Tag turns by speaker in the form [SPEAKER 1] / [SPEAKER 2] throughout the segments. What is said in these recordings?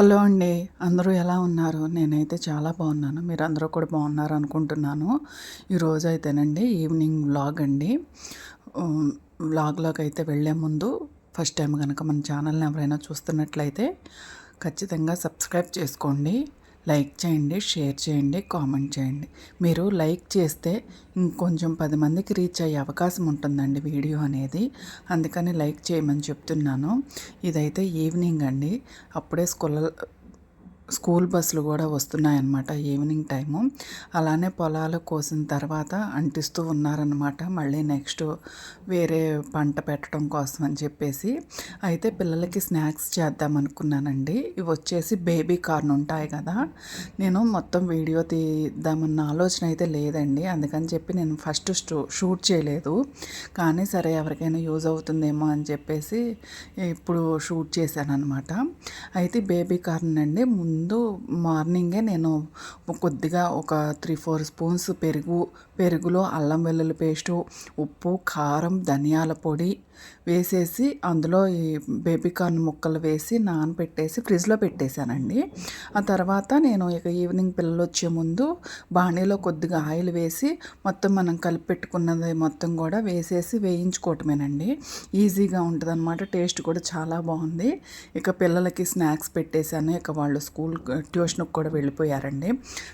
[SPEAKER 1] Hello అండి. అందరూ ఎలా ఉన్నారు? నేనైతే చాలా బాగున్నాను. మీరు అందరూ కూడా బాగున్నారు అనుకుంటున్నాను. ఈరోజు అయితేనండి ఈవినింగ్ వ్లాగ్ అండి. వ్లాగ్లోకి అయితే వెళ్ళే ముందు ఫస్ట్ టైం కనుక మన ఛానల్ని ఎవరైనా చూస్తున్నట్లయితే ఖచ్చితంగా సబ్స్క్రైబ్ చేసుకోండి. లైక్ చేయండి షేర్ చేయండి కామెంట్ చేయండి. మీరు లైక్ చేస్తే ఇంకొంచెం పది మందికి రీచ్ అయ్యే అవకాశం ఉంటుందండి వీడియో అనేది. అందుకని లైక్ చేయమని చెప్తున్నాను. ఇదైతే ఈవినింగ్ అండి. అప్పుడే స్కూల్ స్కూల్ బస్సులు కూడా వస్తున్నాయన్నమాట ఈవినింగ్ టైము. అలానే పొలాలు కోసిన తర్వాత అంటిస్తూ ఉన్నారనమాట మళ్ళీ నెక్స్ట్ వేరే పంట పెట్టడం కోసం అని చెప్పేసి. అయితే పిల్లలకి స్నాక్స్ చేద్దాం అనుకున్నానండి. ఇవి వచ్చేసి బేబీ కార్న్ ఉంటాయి కదా. నేను మొత్తం వీడియో తీద్దామన్న ఆలోచన అయితే లేదండి. అందుకని చెప్పి నేను ఫస్ట్ షూట్ చేయలేదు. కానీ సరే ఎవరికైనా యూజ్ అవుతుందేమో అని చెప్పేసి ఇప్పుడు షూట్ చేశాను అనమాట అయితే బేబీ కార్న్ అండి ముందు ముందు మార్నింగే నేను కొద్దిగా ఒక త్రీ ఫోర్ స్పూన్స్ పెరుగు పెరుగులో అల్లం వెల్లుల్లి పేస్టు ఉప్పు కారం ధనియాల పొడి వేసేసి అందులో ఈ బేబీ కార్న్ ముక్కలు వేసి నానబెట్టేసి ఫ్రిడ్జ్లో పెట్టేశానండి. ఆ తర్వాత నేను ఇక ఈవినింగ్ పిల్లలు వచ్చే ముందు బాణీలో కొద్దిగా ఆయిల్ వేసి మొత్తం మనం కలిపి పెట్టుకున్నది మొత్తం కూడా వేసేసి వేయించుకోవటమేనండి. ఈజీగా ఉంటుంది అనమాట టేస్ట్ కూడా చాలా బాగుంది. ఇక పిల్లలకి స్నాక్స్ పెట్టేశాను ఇక వాళ్ళు స్కూల్ స్కూల్ ట్యూషన్కి కూడా వెళ్ళిపోయారండి.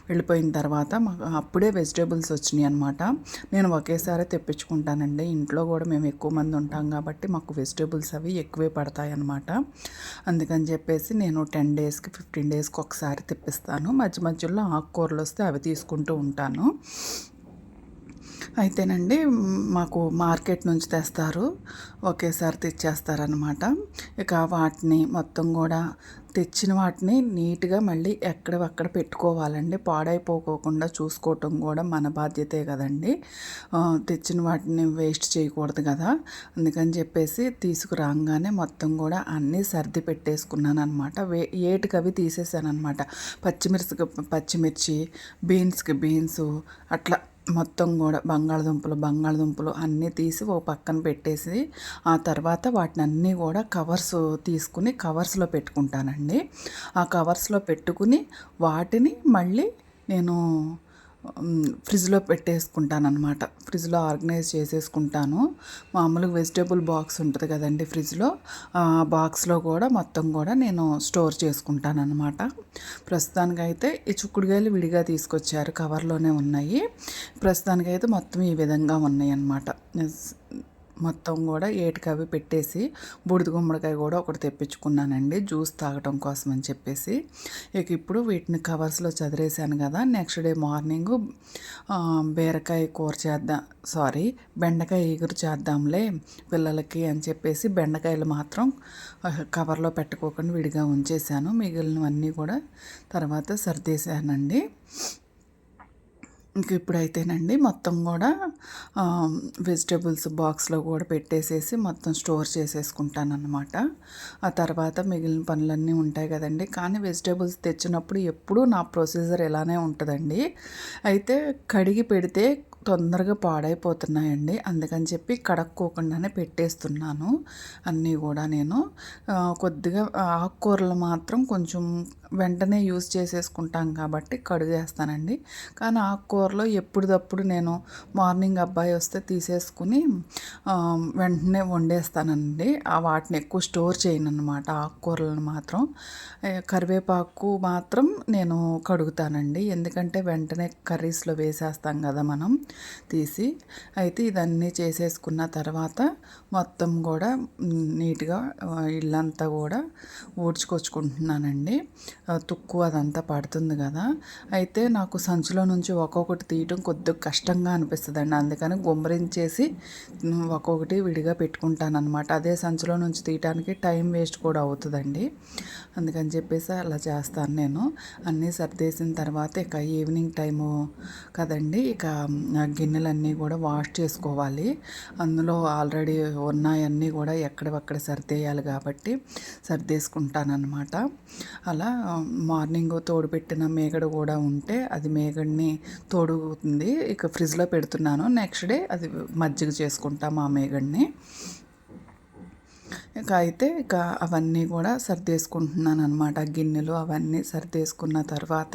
[SPEAKER 1] వెళ్ళిపోయిన తర్వాత మాకు అప్పుడే వెజిటేబుల్స్ వచ్చినాయి అనమాట నేను ఒకేసారి తెప్పించుకుంటానండి. ఇంట్లో కూడా మేము ఎక్కువ మంది ఉంటాం కాబట్టి మాకు వెజిటేబుల్స్ అవి ఎక్కువే పడతాయి అనమాట అందుకని చెప్పేసి నేను టెన్ డేస్కి ఫిఫ్టీన్ డేస్కి ఒకసారి తెప్పిస్తాను. మధ్య మధ్యలో ఆకుకూరలు వస్తే అవి తీసుకుంటూ ఉంటాను. అయితేనండి మాకు మార్కెట్ నుంచి తెస్తారు. ఒకేసారి తెచ్చేస్తారనమాట ఇక వాటిని మొత్తం కూడా తెచ్చిన వాటిని నీట్గా మళ్ళీ ఎక్కడవక్కడ పెట్టుకోవాలండి. పాడైపోకోకుండా చూసుకోవటం కూడా మన బాధ్యతే కదండి. తెచ్చిన వాటిని వేస్ట్ చేయకూడదు కదా. అందుకని చెప్పేసి తీసుకురాగానే మొత్తం కూడా అన్నీ సర్ది పెట్టేసుకున్నాను అనమాట వే ఏటికవి తీసేసాను అనమాట పచ్చిమిర్చికి పచ్చిమిర్చి బీన్స్కి బీన్స్ అట్లా మొత్తం కూడా బంగాళదుంపలు బంగాళదుంపలు అన్నీ తీసి ఓ పక్కన పెట్టేసి ఆ తర్వాత వాటిని అన్నీ కూడా కవర్స్ తీసుకుని కవర్స్లో పెట్టుకుంటానండి. ఆ కవర్స్లో పెట్టుకుని వాటిని మళ్ళీ నేను ఫ్రిడ్జ్లో పెట్టేసుకుంటాను అనమాట ఫ్రిడ్జ్లో ఆర్గనైజ్ చేసేసుకుంటాను. మామూలుగా వెజిటేబుల్ బాక్స్ ఉంటుంది కదండి ఫ్రిడ్జ్లో. ఆ బాక్స్లో కూడా మొత్తం కూడా నేను స్టోర్ చేసుకుంటాను అనమాట ప్రస్తుతానికైతే ఈ చుక్కుడుగాయలు విడిగా తీసుకొచ్చారు. కవర్లోనే ఉన్నాయి. ప్రస్తుతానికైతే మొత్తం ఈ విధంగా ఉన్నాయి అన్నమాట మొత్తం కూడా ఏటికవి పెట్టేసి బూడిద గుమ్మడికాయ కూడా ఒకటి తెప్పించుకున్నానండి జ్యూస్ తాగటం కోసం అని చెప్పేసి. ఇక ఇప్పుడు వీటిని కవర్స్లో చదిరేసాను కదా నెక్స్ట్ డే మార్నింగ్ బీరకాయ కూర చేద్దాం సారీ బెండకాయ ఎగురు చేద్దాంలే పిల్లలకి అని చెప్పేసి బెండకాయలు మాత్రం కవర్లో పెట్టుకోకుండా విడిగా ఉంచేసాను మిగిలినవన్నీ కూడా తర్వాత సర్దేశానండి. ఇంక ఇప్పుడైతేనండి మొత్తం కూడా వెజిటేబుల్స్ బాక్స్లో కూడా పెట్టేసేసి మొత్తం స్టోర్ చేసేసుకుంటాను అనమాట ఆ తర్వాత మిగిలిన పనులన్నీ ఉంటాయి కదండి. కానీ వెజిటేబుల్స్ తెచ్చినప్పుడు ఎప్పుడూ నా ప్రొసీజర్ ఇలానే ఉంటుందండి. అయితే కడిగి పెడితే తొందరగా పాడైపోతున్నాయండి. అందుకని చెప్పి కడక్కోకుండానే పెట్టేస్తున్నాను అన్నీ కూడా నేను. కొద్దిగా ఆకుకూరలు మాత్రం కొంచెం వెంటనే యూజ్ చేసేసుకుంటాం కాబట్టి కడుగేస్తానండి. కానీ ఆకుకూరలో ఎప్పుడప్పుడు నేను మార్నింగ్ అబ్బాయి వస్తే తీసేసుకుని వెంటనే వండేస్తానండి. ఆ వాటిని ఎక్కువ స్టోర్ చేయను అనమాట ఆకుకూరలను మాత్రం. కరివేపాకు మాత్రం నేను కడుగుతానండి. ఎందుకంటే వెంటనే కర్రీస్లో వేసేస్తాం కదా మనం తీసి. అయితే ఇదన్నీ చేసేసుకున్న తర్వాత మొత్తం కూడా నీట్గా ఇల్లంతా కూడా ఊడ్చుకొచ్చుకుంటున్నానండి. తుక్కు అదంతా పడుతుంది కదా. అయితే నాకు సంచిలో నుంచి ఒక్కొక్కటి తీయటం కొద్దిగా కష్టంగా అనిపిస్తుంది అండి అందుకని గుమ్మరించేసి ఒక్కొక్కటి విడిగా పెట్టుకుంటాను అనమాట అదే సంచిలో నుంచి తీయటానికి టైం వేస్ట్ కూడా అవుతుందండి. అందుకని చెప్పేసి అలా చేస్తాను నేను. అన్నీ సర్దేసిన తర్వాత ఇక ఈవినింగ్ టైము కదండి. ఇక గిన్నెలన్నీ కూడా వాష్ చేసుకోవాలి. అందులో ఆల్రెడీ ఉన్నాయన్నీ కూడా ఎక్కడవక్కడ సర్దేయాలి కాబట్టి సర్దేసుకుంటానమాట అలా మార్నింగ్ తోడుపెట్టిన మేగడ కూడా ఉంటే అది మేగడిని తోడుగుతుంది ఇక ఫ్రిడ్జ్లో పెడుతున్నాను. నెక్స్ట్ డే అది మజ్జిగ చేసుకుంటాం ఆ మేగడిని. ఇక అయితే ఇక అవన్నీ కూడా సర్దేసుకుంటున్నాను అనమాట గిన్నెలు అవన్నీ సర్దేసుకున్న తర్వాత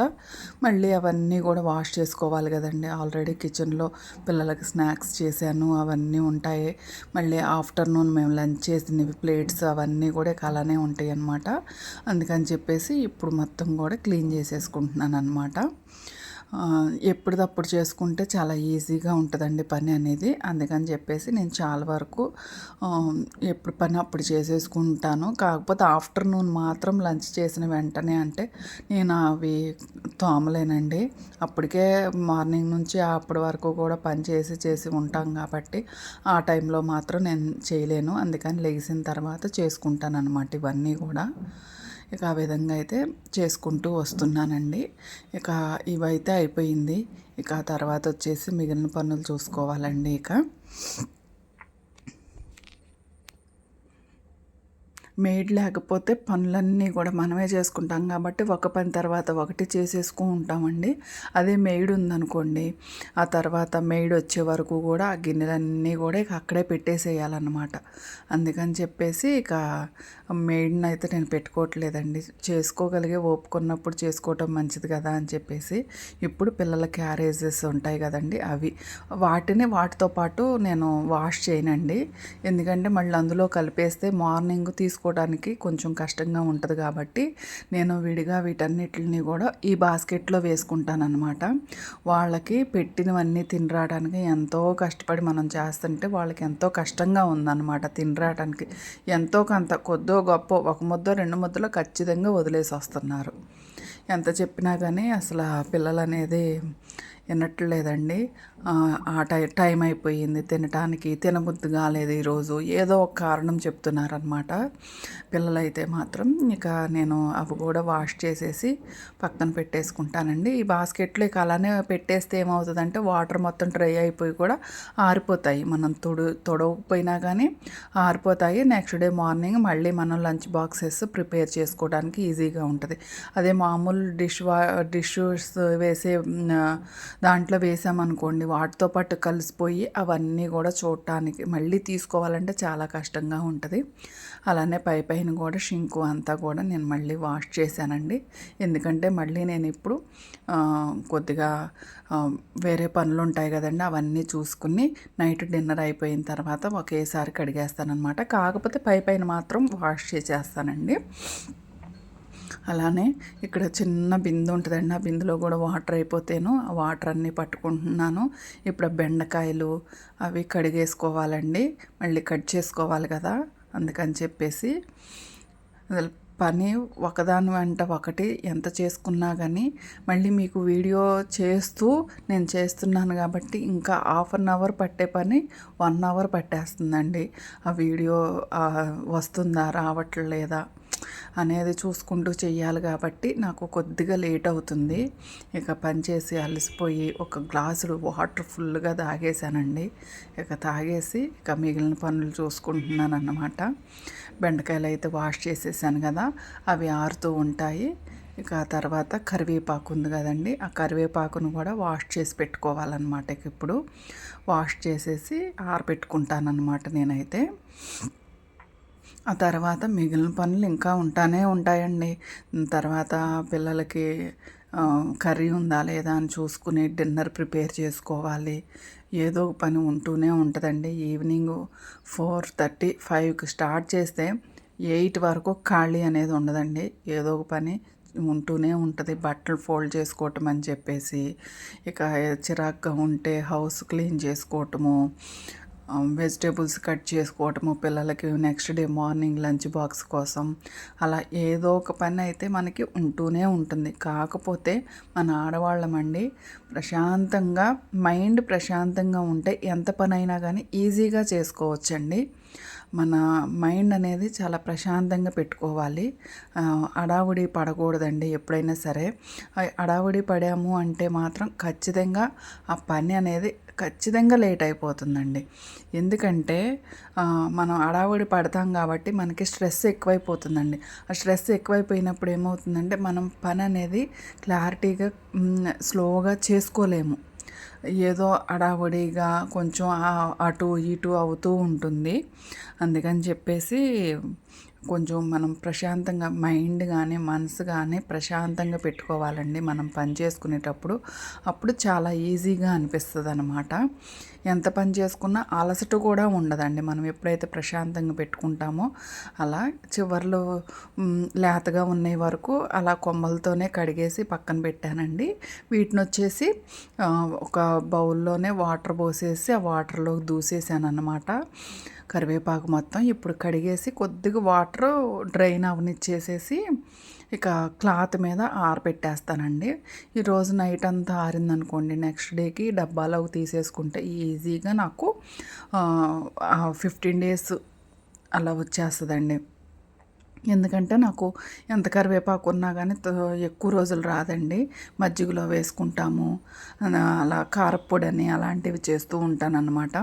[SPEAKER 1] మళ్ళీ అవన్నీ కూడా వాష్ చేసుకోవాలి కదండి. ఆల్రెడీ కిచెన్లో పిల్లలకి స్నాక్స్ చేశాను అవన్నీ ఉంటాయి. మళ్ళీ ఆఫ్టర్నూన్ మేము లంచ్ చేసినవి ప్లేట్స్ అవన్నీ కూడా అలానే ఉంటాయి అన్నమాట అందుకని చెప్పేసి ఇప్పుడు మొత్తం కూడా క్లీన్ చేసేసుకుంటున్నాను అనమాట ఎప్పటిదప్పుడు చేసుకుంటే చాలా ఈజీగా ఉంటుందండి పని అనేది. అందుకని చెప్పేసి నేను చాలా వరకు ఎప్పుడు పని అప్పుడు చేసేసుకుంటాను. కాకపోతే ఆఫ్టర్నూన్ మాత్రం లంచ్ చేసిన వెంటనే అంటే నేను అవి తోమలేనండి. అప్పటికే మార్నింగ్ నుంచి అప్పటి వరకు కూడా పని చేసి చేసి ఉంటాం కాబట్టి ఆ టైంలో మాత్రం నేను చేయలేను. అందుకని లెగిసిన తర్వాత చేసుకుంటాను అనమాట ఇవన్నీ కూడా. ఇక ఆ విధంగా అయితే చేసుకుంటూ వస్తున్నానండి. ఇక ఇవైతే అయిపోయింది. ఇక తర్వాత వచ్చేసి మిగిలిన పనులు చూసుకోవాలండి ఇక. మేడ్ లేకపోతే పనులన్నీ కూడా మనమే చేసుకుంటాం కాబట్టి ఒక పని తర్వాత ఒకటి చేసేసుకు ఉంటామండి. అదే మెయిడ్ ఉందనుకోండి ఆ తర్వాత మెయిడ్ వచ్చే వరకు కూడా ఆ గిన్నెలన్నీ కూడా ఇక అక్కడే పెట్టేసేయాలన్నమాట. అందుకని చెప్పేసి ఇక మెయిడ్ని అయితే నేను పెట్టుకోవట్లేదండి. చేసుకోగలిగే ఓపుకున్నప్పుడు చేసుకోవటం మంచిది కదా అని చెప్పేసి ఇప్పుడు పిల్లల క్యారేజెస్ ఉంటాయి కదండి అవి. వాటిని వాటితో పాటు నేను వాష్ చేయనండి. ఎందుకంటే మళ్ళీ అందులో కలిపేస్తే మార్నింగ్ తీసుకో తీసుకోవడానికి కొంచెం కష్టంగా ఉంటుంది కాబట్టి నేను విడిగా వీటన్నిటిని కూడా ఈ బాస్కెట్లో వేసుకుంటాను అనమాట వాళ్ళకి పెట్టినవన్నీ తినరాడానికి ఎంతో కష్టపడి మనం చేస్తుంటే వాళ్ళకి ఎంతో కష్టంగా ఉందన్నమాట తినరాడానికి ఎంతో కొంత కొద్దో గొప్ప ఒక ముద్ద రెండు ముద్దలో ఖచ్చితంగా వదిలేసి వస్తున్నారు ఎంత చెప్పినా కానీ అసలు పిల్లలు అనేది వినట్లేదండి ఆ టై టైం అయిపోయింది తినటానికి. తినబుద్ధి కాలేదు ఈరోజు. ఏదో ఒక కారణం చెప్తున్నారనమాట పిల్లలైతే మాత్రం ఇక నేను అవి కూడా వాష్ చేసేసి పక్కన పెట్టేసుకుంటానండి. ఈ బాస్కెట్లో ఇక అలానే పెట్టేస్తే ఏమవుతుందంటే వాటర్ మొత్తం డ్రై అయిపోయి కూడా ఆరిపోతాయి. మనం తొడు తొడవకపోయినా కానీ ఆరిపోతాయి. నెక్స్ట్ డే మార్నింగ్ మళ్ళీ మనం లంచ్ బాక్సెస్ ప్రిపేర్ చేసుకోవడానికి ఈజీగా ఉంటుంది. అదే మామూలు డిష్ వా డిషెస్ వేసే దాంట్లో వేసామనుకోండి వాటితో పాటు కలిసిపోయి అవన్నీ కూడా చూడటానికి మళ్ళీ తీసుకోవాలంటే చాలా కష్టంగా ఉంటుంది. అలానే పై పైన కూడా షింకు అంతా కూడా నేను మళ్ళీ వాష్ చేశానండి. ఎందుకంటే మళ్ళీ నేను ఇప్పుడు కొద్దిగా వేరే పనులు ఉంటాయి కదండి అవన్నీ చూసుకుని నైట్ డిన్నర్ అయిపోయిన తర్వాత ఒకేసారి కడిగేస్తానమాట కాకపోతే పై పైన మాత్రం వాష్ చేసేస్తానండి. అలానే ఇక్కడ చిన్న బిందు ఉంటుందండి. ఆ బిందులో కూడా వాటర్ అయిపోతేను ఆ వాటర్ అన్నీ పట్టుకుంటున్నాను. ఇప్పుడు బెండకాయలు అవి కడిగేసుకోవాలండి. మళ్ళీ కట్ చేసుకోవాలి కదా అందుకని చెప్పేసి. పని ఒకదాని వెంట ఒకటి ఎంత చేసుకున్నా కానీ మళ్ళీ మీకు వీడియో చేస్తూ నేను చేస్తున్నాను కాబట్టి ఇంకా హాఫ్ అన్ అవర్ పట్టే పని వన్ అవర్ పట్టేస్తుందండి. ఆ వీడియో వస్తుందా రావట్లేదా? అనేది చూసుకుంటూ చేయాలి కాబట్టి నాకు కొద్దిగా లేట్ అవుతుంది. ఇక పనిచేసి అలసిపోయి ఒక గ్లాసులు వాటర్ ఫుల్గా తాగేశానండి. ఇక తాగేసి ఇక మిగిలిన పనులు చూసుకుంటున్నాను అన్నమాట. బెండకాయలు అయితే వాష్ చేసేసాను కదా అవి ఆరుతూ ఉంటాయి. ఇక తర్వాత కరివేపాకు ఉంది కదండి ఆ కరివేపాకును కూడా వాష్ చేసి పెట్టుకోవాలన్నమాట. ఇప్పుడు వాష్ చేసేసి ఆరబెట్టుకుంటానన్నమాట నేనైతే. ఆ తర్వాత మిగిలిన పనులు ఇంకా ఉంటానే ఉంటాయండి. తర్వాత పిల్లలకి కర్రీ ఉందా లేదా అని చూసుకుని డిన్నర్ ప్రిపేర్ చేసుకోవాలి. ఏదో ఒక పని ఉంటూనే ఉంటుందండి. ఈవినింగ్ ఫోర్ థర్టీ ఫైవ్కి స్టార్ట్ చేస్తే ఎయిట్ వరకు ఖాళీ అనేది ఉండదండి. ఏదో ఒక పని ఉంటూనే ఉంటుంది. బట్టలు ఫోల్డ్ చేసుకోవటం అని చెప్పేసి ఇక చిరాగ్గా ఉంటే హౌస్ క్లీన్ చేసుకోవటము Um, వెజిటేబుల్స్ కట్ చేసుకోవటము పిల్లలకి next day morning lunch box కోసం. అలా ఏదో ఒక పని అయితే మనకి ఉంటూనే ఉంటుంది. కాకపోతే మన ఆడవాళ్ళమండి ప్రశాంతంగా మైండ్ ప్రశాంతంగా ఉంటే ఎంత పని అయినా కానీ ఈజీగా చేసుకోవచ్చండి. మన మైండ్ అనేది చాలా ప్రశాంతంగా పెట్టుకోవాలి. అడావుడి పడకూడదండి ఎప్పుడైనా సరే. అడావుడి పడాము అంటే మాత్రం ఖచ్చితంగా ఆ పని అనేది ఖచ్చితంగా లేట్ అయిపోతుందండి. ఎందుకంటే మనం అడావుడి పడతాం కాబట్టి మనకి స్ట్రెస్ ఎక్కువైపోతుందండి. ఆ స్ట్రెస్ ఎక్కువైపోయినప్పుడు ఏమవుతుందంటే మనం పని అనేది క్లారిటీగా స్లోగా చేసుకోలేము. ఏదో అడావుడిగా కొంచెం అటు ఇటు అవుతూ ఉంటుంది. అందుకని చెప్పేసి కొంచెం మనం ప్రశాంతంగా మైండ్ కానీ మనసు కానీ ప్రశాంతంగా పెట్టుకోవాలండి. మనం పని చేసుకునేటప్పుడు. అప్పుడు చాలా ఈజీగా అనిపిస్తుంది అనమాట ఎంత పని చేసుకున్నా అలసట కూడా ఉండదండి. మనం ఎప్పుడైతే ప్రశాంతంగా పెట్టుకుంటామో అలా చివర్లు లేతగా ఉన్నాయి వరకు అలా కొమ్మలతోనే కడిగేసి పక్కన పెట్టానండి. వీటిని వచ్చేసి ఒక బౌల్లోనే వాటర్ పోసేసి ఆ వాటర్లో దూసేసాను అన్నమాట కరివేపాకు మొత్తం ఇప్పుడు కడిగేసి కొద్దిగా వాటర్ డ్రైన్ అవనిచ్చేసేసి ఇక క్లాత్ మీద ఆరబెట్టేస్తానండి ఈరోజు నైట్ అంతా ఆరిందనుకోండి. నెక్స్ట్ డేకి డబ్బాలో తీసేసుకుంటే ఈజీగా నాకు ఫిఫ్టీన్ డేస్ అలా వచ్చేస్తుందండి. ఎందుకంటే నాకు ఎంత కరివేపాకు ఉన్నా కానీ ఎక్కువ రోజులు రాదండి. మజ్జిగలో వేసుకుంటాము. అలా- అలా కారప్పొడి అని అలాంటివి చేస్తూ ఉంటానన్నమాట.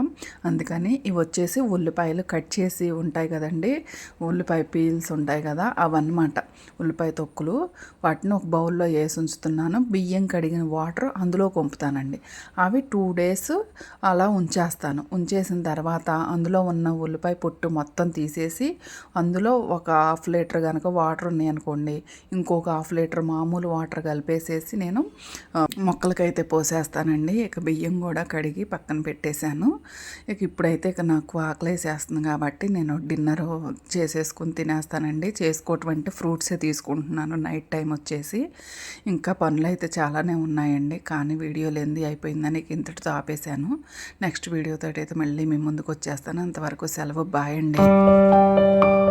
[SPEAKER 1] అందుకని ఇవి వచ్చేసి ఉల్లిపాయలు కట్ చేసి ఉంటాయి కదండి. ఉల్లిపాయ పీల్స్ ఉంటాయి కదా అవన్నమాట. ఉల్లిపాయ తొక్కులు. వాటిని ఒక బౌల్లో వేసి ఉంచుతున్నాను. బియ్యం కడిగిన వాటర్ అందులో పంపుతానండి అవి టూ డేస్ అలా ఉంచేస్తాను. ఉంచేసిన తర్వాత అందులో ఉన్న ఉల్లిపాయ పొట్టు మొత్తం తీసేసి అందులో ఒక హాఫ్ లీటర్ కనుక వాటర్ ఉన్నాయనుకోండి ఇంకొక హాఫ్ లీటర్ మామూలు వాటర్ కలిపేసేసి నేను మొక్కలకైతే పోసేస్తానండి. ఇక బియ్యం కూడా కడిగి పక్కన పెట్టేశాను. ఇక ఇప్పుడైతే ఇక నాకు ఆకలేసేస్తుంది కాబట్టి నేను డిన్నర్ చేసేసుకుని తినేస్తానండి. చేసుకోవటువంటి ఫ్రూట్సే తీసుకుంటున్నాను. నైట్ టైం వచ్చేసి ఇంకా పనులు అయితే చాలానే ఉన్నాయండి. కానీ వీడియో లేనిది అయిపోయిందని ఇంతటితో ఆపేశాను. నెక్స్ట్ వీడియోతో అయితే మళ్ళీ మీ ముందుకు వచ్చేస్తాను. అంతవరకు సెలవు. బాయ్ అండి.